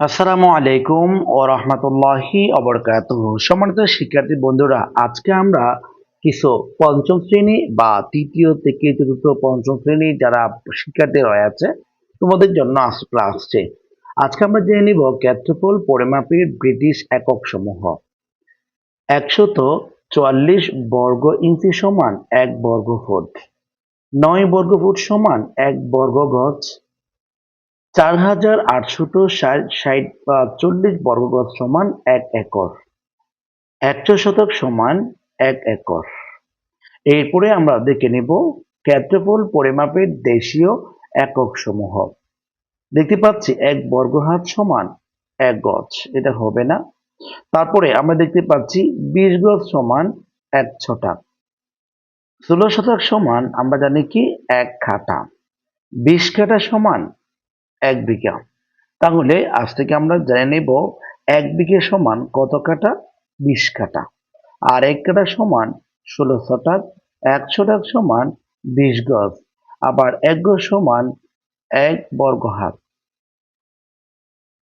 আসসালামু আলাইকুম ও রহমতুল্লাহি অবরকাত সম্মানিত শিক্ষার্থী বন্ধুরা, আজকে আমরা কিছু পঞ্চম শ্রেণি বা তৃতীয় থেকে চতুর্থ পঞ্চম শ্রেণি যারা শিক্ষার্থী রয়েছে তোমাদের জন্য আজকে আসছে আজকে আমরা জেনে নিব ক্ষেত্রফল পরিমাপের ব্রিটিশ একক সমূহ একশত চুয়াল্লিশ বর্গ ইঞ্চি সমান এক বর্গ ফুট নয় বর্গ ফুট সমান এক বর্গ গজ চার হাজার আটশত ষাট বা চল্লিশ বর্গগজ সমান এক একর। একশো শতক সমান এক একর। এরপরে আমরা দেখে নেব ক্ষেত্রফল পরিমাপের দেশীয় একক সমূহ দেখতে পাচ্ছি এক বর্গ হাত সমান এক গজ, এটা হবে না। তারপরে আমরা দেখতে পাচ্ছি বিশ গজ সমান এক ছটা। ষোলো শতক সমান আমরা জানি কি এক খাটা বিশ কাঠা সমান এক বিঘা। তাহলে আজ থেকে আমরা জেনে নেব এক বিঘে সমান কত কাটা? বিশ কাটা। আর এক কাটা সমান ষোলো শতাক, এক শতাক সমান বিশ গজ। আবার এক গজ সমান এক বর্গ হাত